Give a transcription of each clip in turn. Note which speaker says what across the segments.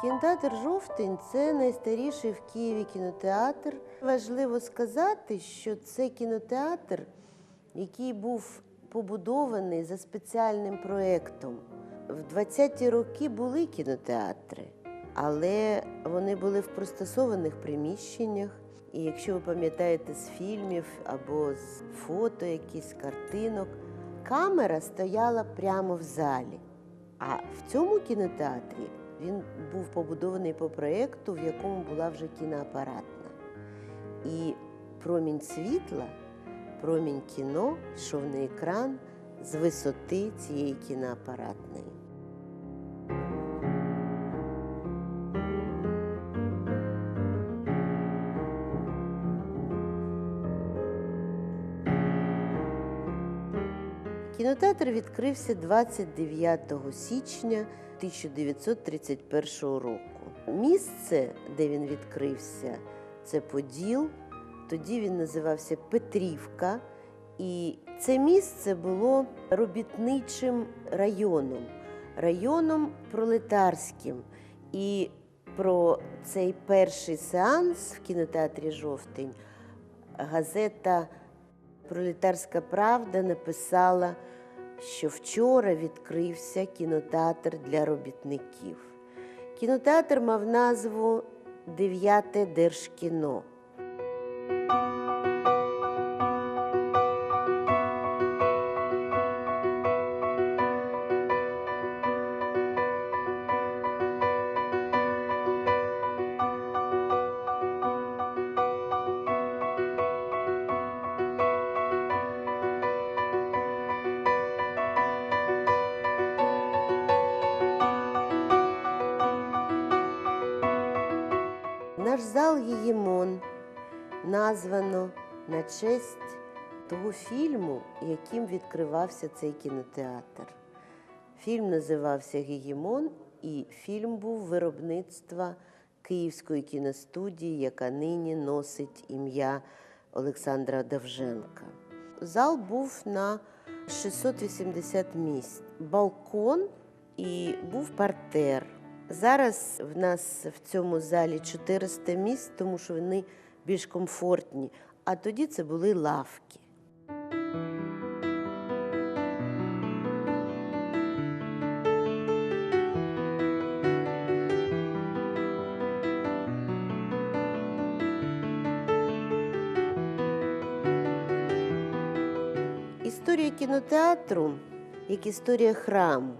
Speaker 1: Кінотеатр Жовтень це найстаріший в Києві кінотеатр. Важливо сказати, що це кінотеатр, який був побудований за спеціальним проєктом. В 20-ті роки були кінотеатри, але вони були в пристосованих приміщеннях. І якщо ви пам'ятаєте з фільмів або з фото, якісь картинок, камера стояла прямо в залі. А в цьому кінотеатрі він був побудований по проєкту, в якому була вже кіноапаратна. І промінь світла, промінь кіно йшов на екран з висоти цієї кіноапаратної. Кінотеатр відкрився 29 січня 1931 року. Місце, де він відкрився, це Поділ. Тоді він називався Петрівка. І це місце було робітничим районом, районом пролетарським. І про цей перший сеанс в кінотеатрі Жовтень газета Пролетарська правда написала, що вчора відкрився кінотеатр для робітників. Кінотеатр мав назву Дев'яте Держкіно. Зал Гігімон названо на честь того фільму, яким відкривався цей кінотеатр. Фільм називався Гігімон, і фільм був виробництва Київської кіностудії, яка нині носить ім'я Олександра Довженка. Зал був на 680 місць, балкон і був партер. Зараз в нас в цьому залі 400 місць, тому що вони більш комфортні. А тоді це були лавки. Історія кінотеатру, як історія храму,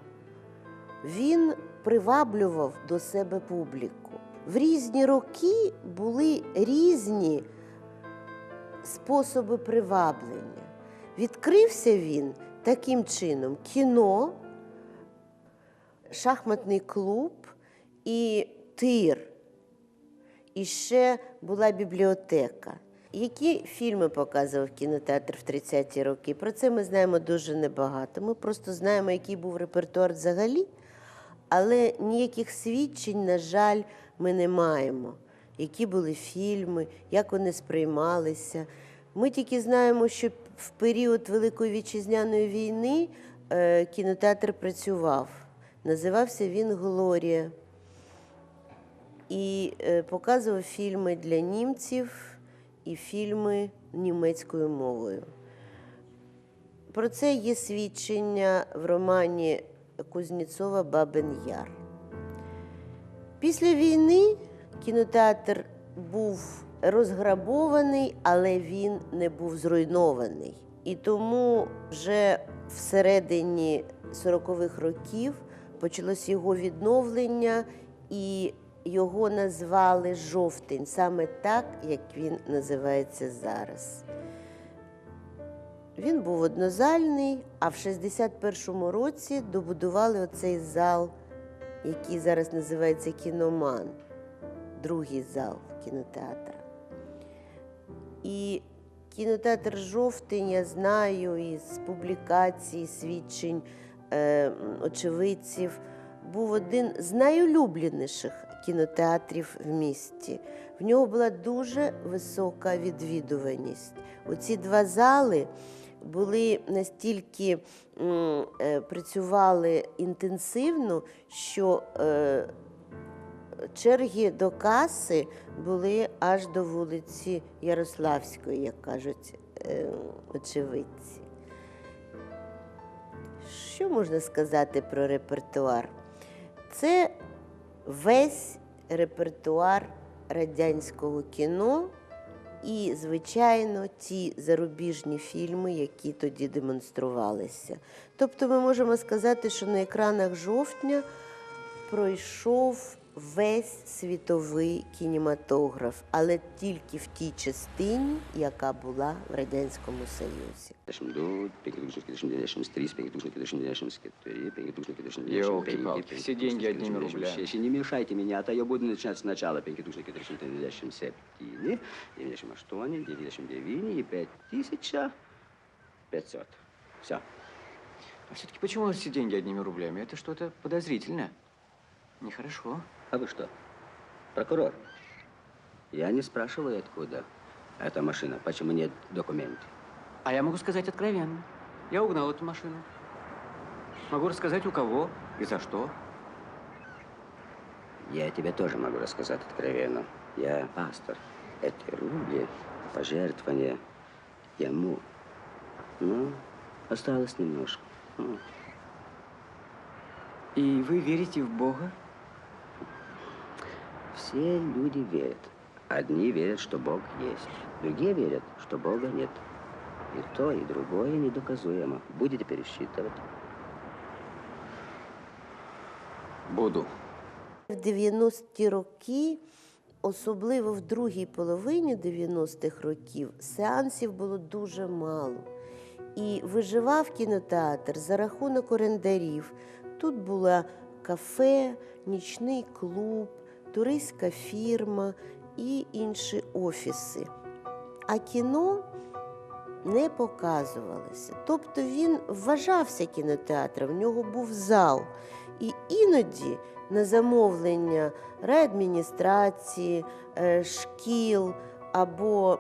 Speaker 1: він приваблював до себе публіку. В різні роки були різні способи приваблення. Відкрився він таким чином: кіно, шахматний клуб і тир. І ще була бібліотека. Які фільми показував кінотеатр в 30-ті роки? Про це ми знаємо дуже небагато. Ми просто знаємо, який був репертуар взагалі, але ніяких свідчень, на жаль, ми не маємо. Які були фільми, як вони сприймалися. Ми тільки знаємо, що в період Великої вітчизняної війни е, кінотеатр працював. Називався він Глорія і е, показував фільми для німців і фільми німецькою мовою. Про це є свідчення в романі Кузнєцова Бабин Яр. Після війни кінотеатр був розграбований, але він не був зруйнований. І тому вже всередині 40-х років почалось його відновлення, і його назвали жовтень, саме так, як він називається зараз. Він був однозальний, а в 61-му році добудували оцей зал, який зараз називається кіноман, другий зал кінотеатра. І кінотеатр Жовтень, я знаю із публікацій, свідчень е, очевидців, був один з найулюбленіших кінотеатрів в місті. В нього була дуже висока відвідуваність. Оці два зали були настільки е, працювали інтенсивно, що е, черги до каси були аж до вулиці Ярославської, як кажуть е, очевидці. Що можна сказати про репертуар? Це весь репертуар радянського кіно і, звичайно, ті зарубіжні фільми, які тоді демонструвалися. Тобто ми можемо сказати, що на екранах жовтня пройшов весь світовий кінематограф, але тільки в тій частині, яка була в Радянському Союзі.
Speaker 2: 52, 583, 584, 584,
Speaker 3: Ёлки-палки, все деньги одними рублями.
Speaker 2: Не мешайте меня, а то я буду начинать сначала. 584, 98, 99 и 5500. Все.
Speaker 3: А все-таки почему все деньги одними рублями? Это что-то подозрительное. Нехорошо.
Speaker 2: А вы что, прокурор? Я не спрашиваю, откуда эта машина, почему нет документов.
Speaker 3: А я могу сказать откровенно. Я угнал эту машину. Могу рассказать, у кого и за что.
Speaker 2: Я тебе тоже могу рассказать откровенно. Я пастор. Эти рубли, пожертвования ему. Ну, осталось немножко.
Speaker 3: И вы верите в Бога?
Speaker 2: Все люди верят. Одни верят, что Бог есть. Другие верят, что Бога нет. И то, и другое недоказуемо. Будете пересчитывать.
Speaker 3: Буду.
Speaker 1: В 90-ті роки, особливо в другій половині 90-х років, сеансів було дуже мало. І виживав кінотеатр за рахунок орендарів. Тут була кафе, нічний клуб, туристська фірма і інші офіси. А кіно не показувалося. Тобто він вважався кінотеатром, в нього був зал. І іноді на замовлення райадміністрації, е, шкіл або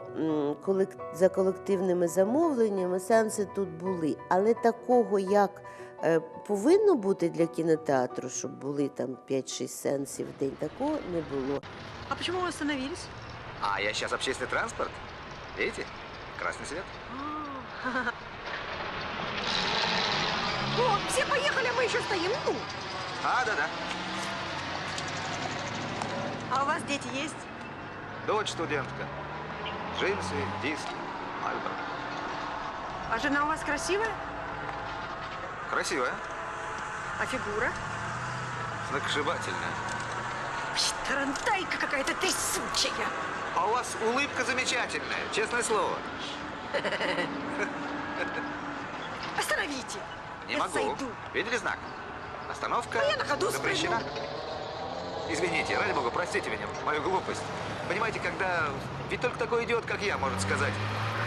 Speaker 1: за колективними замовленнями сеанси тут були. Але такого, як е, повинно бути для кінотеатру, щоб були там 5-6 сеансів в день, такого не було.
Speaker 4: А почему вы остановились?
Speaker 5: А я сейчас общественный транспорт. Видите? Красный свет.
Speaker 4: О, все поехали, а мы еще стоим. Ну,
Speaker 5: А, да-да.
Speaker 4: а у вас дети есть?
Speaker 5: Дочь студентка. Джинсы, диски, альбом.
Speaker 4: А жена у вас красивая?
Speaker 5: Красивая,
Speaker 4: А фигура?
Speaker 5: сногсшибательная.
Speaker 4: Пш, Тарантайка какая-то трясучая.
Speaker 5: А у вас улыбка замечательная, честное слово.
Speaker 4: Остановите.
Speaker 5: Не
Speaker 4: Я
Speaker 5: могу.
Speaker 4: сойду.
Speaker 5: Видели знак? Остановка
Speaker 4: А я на ходу
Speaker 5: запрещена. Извините, ради бога, простите меня, мою глупость. Понимаете, когда... Ведь только такой идиот, как я, может сказать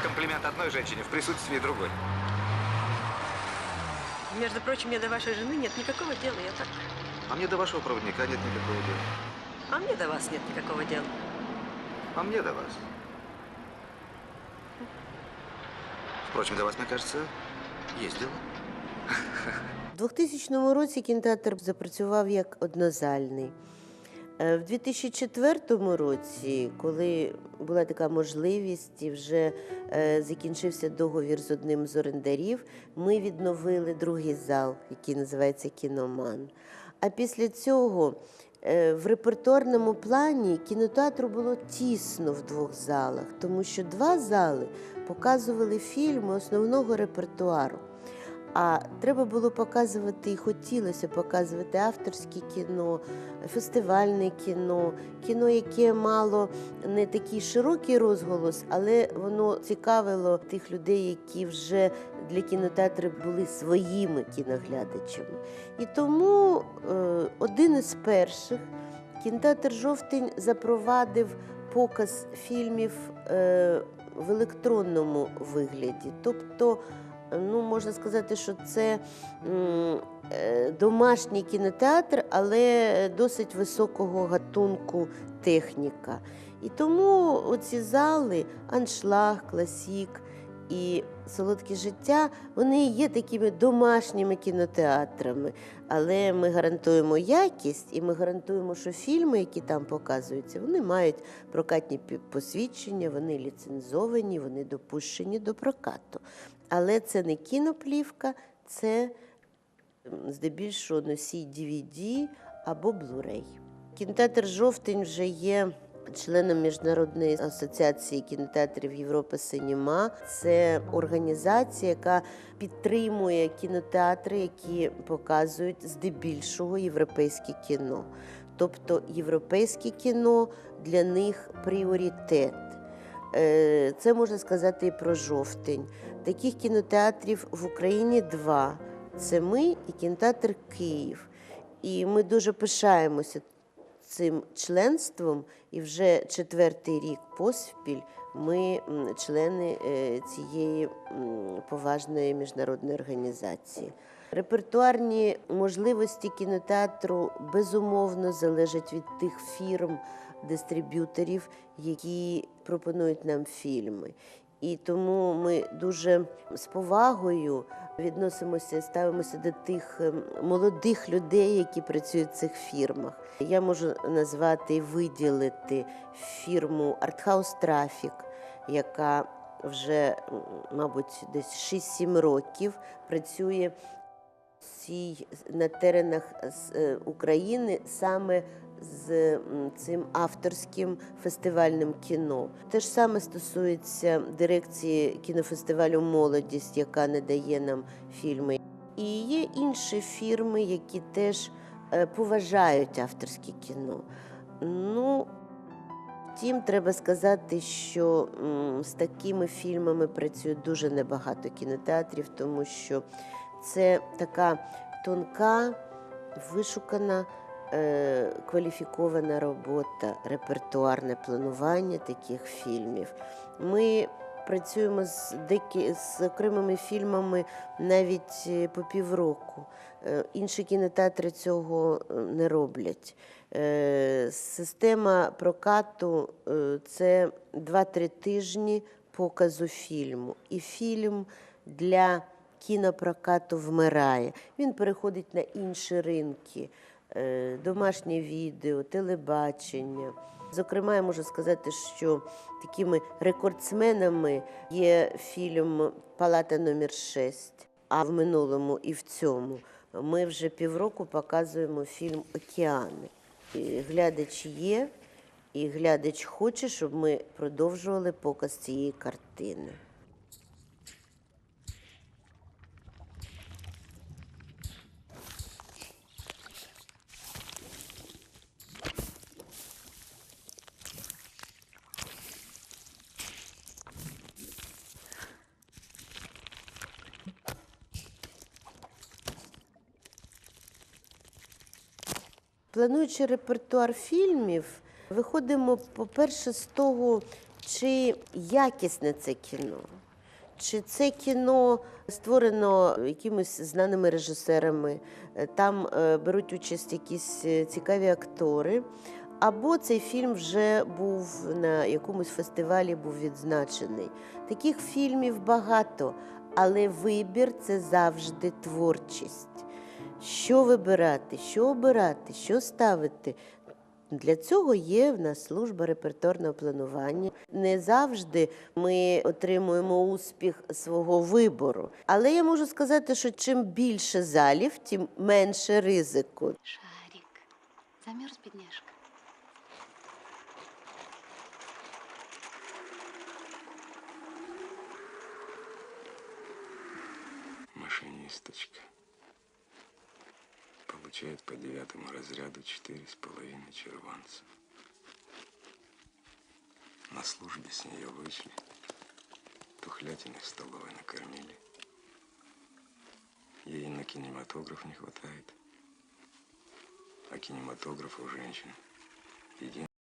Speaker 5: комплимент одной женщине в присутствии другой.
Speaker 4: Между прочим, мне до вашей жены нет никакого дела, я так.
Speaker 5: А мне до вашего проводника нет никакого дела.
Speaker 4: А мне до вас нет никакого дела.
Speaker 5: А мне до вас. Впрочем, до вас, мне кажется, есть дело.
Speaker 1: У 2000 році кінотеатр запрацював як однозальний. Е, В 2004 році, коли була така можливість і вже е, закінчився договір з одним з орендарів, ми відновили другий зал, який називається Кіноман. А після цього в репертуарному плані кінотеатру було тісно в двох залах, тому що два зали показували фільми основного репертуару. А треба було показувати і хотілося показувати авторське кіно, фестивальне кіно, кіно, яке мало не такий широкий розголос, але воно цікавило тих людей, які вже для кінотеатру були своїми кіноглядачами. І тому е, один із перших кінотеатр Жовтень запровадив показ фільмів е, в електронному вигляді. Тобто ну, можна сказати, що це е, домашній кінотеатр, але досить високого гатунку техніка. І тому оці зали, аншлаг, класік і солодке життя вони є такими домашніми кінотеатрами. Але ми гарантуємо якість, і ми гарантуємо, що фільми, які там показуються, вони мають прокатні посвідчення, вони ліцензовані, вони допущені до прокату. Але це не кіноплівка, це здебільшого носій DVD або Blu-ray. Кінотеатр Жовтень вже є членом Міжнародної асоціації кінотеатрів Європи Синіма. Це організація, яка підтримує кінотеатри, які показують здебільшого європейське кіно. Тобто європейське кіно для них пріоритет. Е, Це можна сказати і про жовтень. Таких кінотеатрів в Україні два: це ми і кінотеатр Київ. І ми дуже пишаємося цим членством, і вже четвертий рік поспіль ми члени е, цієї поважної міжнародної організації. Репертуарні можливості кінотеатру безумовно залежать від тих фірм, дистриб'юторів, які пропонують нам фільми. І тому ми дуже з повагою відносимося, ставимося до тих ем, молодих людей, які працюють в цих фірмах. Я можу назвати і виділити фірму Артхаус Трафік, яка вже, мабуть, десь 6-7 років працює на теренах е, України саме з цим авторським фестивальним кіно. Те ж саме стосується дирекції кінофестивалю Молодість, яка не дає нам фільми. І є інші фірми, які теж е, поважають авторське кіно. Ну, Втім, треба сказати, що з такими фільмами працює дуже небагато кінотеатрів, тому що це така тонка, вишукана, е, кваліфікована робота, репертуарне планування таких фільмів. Ми працюємо з, декі, з окремими фільмами навіть е, по півроку. Е, Інші кінотеатри цього е, не роблять. Е, Система прокату е, це 2-3 тижні показу фільму. І фільм для кінопрокату вмирає. Він переходить на інші ринки, домашнє відео, телебачення. Зокрема, я можу сказати, що такими рекордсменами є фільм Палата номер 6 а в минулому і в цьому ми вже півроку показуємо фільм Океани. І Глядач є, і глядач хоче, щоб ми продовжували показ цієї картини. Плануючи репертуар фільмів, виходимо, по-перше, з того, чи якісне це кіно, чи це кіно створено якимись знаними режисерами, е, там е, беруть участь якісь е, цікаві актори. Або цей фільм вже був на якомусь фестивалі, був відзначений. Таких фільмів багато, але вибір це завжди творчість. Що вибирати, що обирати, що ставити. Для цього є в нас служба репертуарного планування. Не завжди ми отримуємо успіх свого вибору. Але я можу сказати, що чим більше залів, тим менше ризику.
Speaker 6: Шарик. Замерз, бедняжка.
Speaker 7: Машинисточка. Получает по девятому разряду четыре с половиной червонца. На службе с нее вышли. Тухлятины в столовой накормили. Ей на кинематограф не хватает. А кинематограф у женщин един